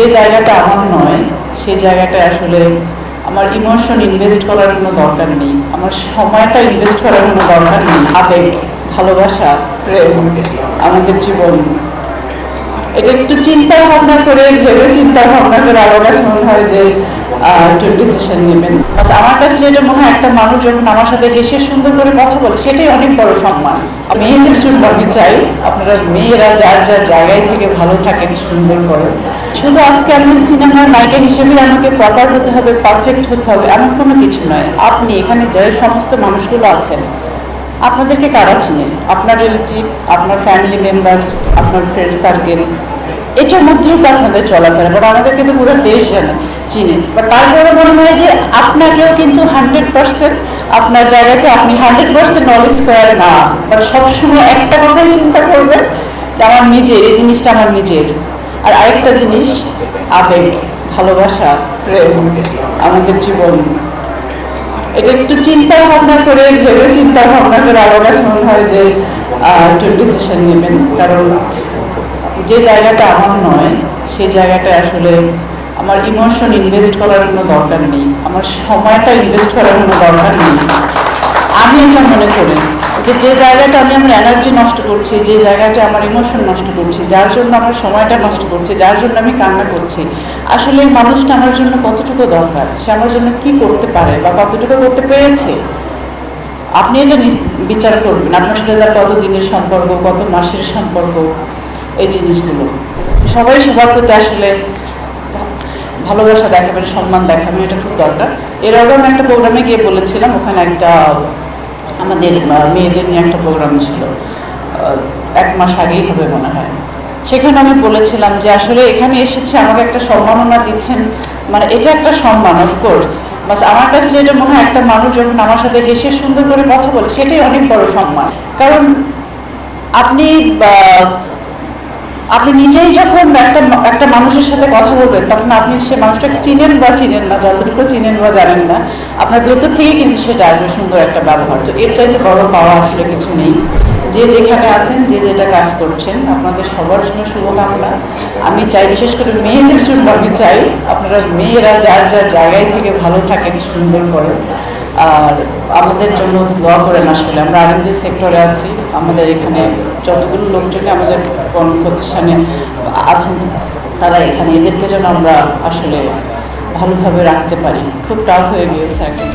যে জায়গাটা আমার নয় সেই জায়গাটা আসলে আমার ইমোশন ইনভেস্ট করার কোনো দরকার নেই। আমার সময়টা ইনভেস্ট করার কোনো দরকার নেই। আবেগ ভালোবাসা প্রেম আমাদের জীবন। এটা একটু চিন্তা ভাবনা করে ভেবে চিন্তা ভাবনা করে আমার কাছে মনে হয় যে একটু ডিসিশন নেবেন। আচ্ছা, আমার কাছে যেটা মনে হয় একটা মানুষ যখন আমার সাথে হেসে সুন্দর করে কথা বলে সেটাই অনেক বড় সম্মান। মেয়েদের জন্য আমি চাই আপনারা মেয়েরা যার যার জায়গায় থেকে ভালো থাকেন সুন্দর করে শুধু আজকে আমি সিনেমার নায়িকা হিসেবে আমাকে প্রপার হতে হবে পারফেক্ট হতে হবে, এমন কোনো কিছু নয়। আপনি এখানে যে সমস্ত মানুষগুলো আছেন। আপনাদেরকে কারা চিনে? আপনার রিলেটিভ আপনার ফ্যামিলি মেম্বার্স আপনার ফ্রেন্ড সার্কেল এটার মধ্যেই তো আপনাদের চলাফেরা বাট আমাদেরকে তো পুরো দেশ জানে চিনে। বাট তারপরে মনে হয় যে আপনাকেও কিন্তু হান্ড্রেড পার্সেন্ট আপনার জায়গাতে আপনি হান্ড্রেড পার্সেন্ট নলেজ করেন না। বাট সবসময় একটা কথাই চিন্তা করবেন যে আমার নিজের, এই জিনিসটা আমার নিজের। আর আরেকটা জিনিস, আবেগ, ভালোবাসা, প্রেম, আমাদের জীবন। এটা একটু চিন্তা ভাবনা করে, ভেবে চিন্তা ভাবনা করে আমার কাছে মনে হয় যে একটু ডিসিশন নেবেন। কারণ যে জায়গাটা আমার নয় সেই জায়গাটা আসলে আমার ইমোশন ইনভেস্ট করার কোনো দরকার নেই। আমার সময়টা ইনভেস্ট করার কোনো দরকার নেই। আমি এটা মনে করি যে যে জায়গাটা আমি আমার এনার্জি নষ্ট করছি, যে জায়গাটা আমার ইমোশন নষ্ট করছি, যার জন্য আমার সময়টা নষ্ট করছি, যার জন্য আমি কান্না করছি, আসলে এই মানুষটা আমার জন্য কতটুকু দরকার? সে আমার জন্য কি করতে পারে বা কতটুকু করতে পেরেছে? আপনি এটা বিচার করবেন, আপনার সাথে তার কত দিনের সম্পর্ক, কত মাসের সম্পর্ক, এই জিনিসগুলো। সবাই সবার প্রতি আসলে ভালোবাসা দেখাবেন, সম্মান দেখাবেন, এটা খুব দরকার। এর আগে আমি একটা প্রোগ্রামে গিয়ে বলেছিলাম, ওখানে একটা আমাদের মেয়েদের নিয়ে একটা প্রোগ্রাম ছিল। এক মাস আগেই হবে মনে হয়। সেখানে আমি বলেছিলাম যে আসলে এখানে এসেছে, আমাকে একটা সম্মাননা দিচ্ছেন। মানে এটা একটা সম্মান অফকোর্স বাস আমার কাছে যেটা মনে হয়, একটা মানুষ যখন আমার সাথে হেসে সুন্দর করে কথা বলে, সেটাই অনেক বড় সম্মান। কারণ আপনি আপনি নিজেই যখন একটা একটা মানুষের সাথে কথা বলবেন, তখন আপনি সে মানুষটাকে চিনেন বা চিনেন না, যতটুকু চিনেন বা জানেন না, আপনার ভেতর থেকেই কিন্তু সেটা আসবে সুন্দর একটা ব্যবহার। তো এর চাইতে বড় পাওয়া আসলে কিছু নেই। যে যেখানে আছেন, যে যেটা কাজ করছেন, আপনাদের সবার জন্য শুভকামনা। আমি চাই বিশেষ করে মেয়েদের জন্য, আমি চাই আপনারা মেয়েরা যার যার জায়গায় থেকে ভালো থাকেন, সুন্দর করে আর আমাদের জন্য দোয়া করেন আসলে। আমরা আরএমজি সেক্টরে আছি। আমাদের এখানে যতগুলো লোকজনই আমাদের প্রতিষ্ঠানে আছেন, তারা এখানে এদেরকে যেন আমরা আসলে ভালোভাবে রাখতে পারি। খুব টাফ হয়ে গিয়েছে এখন।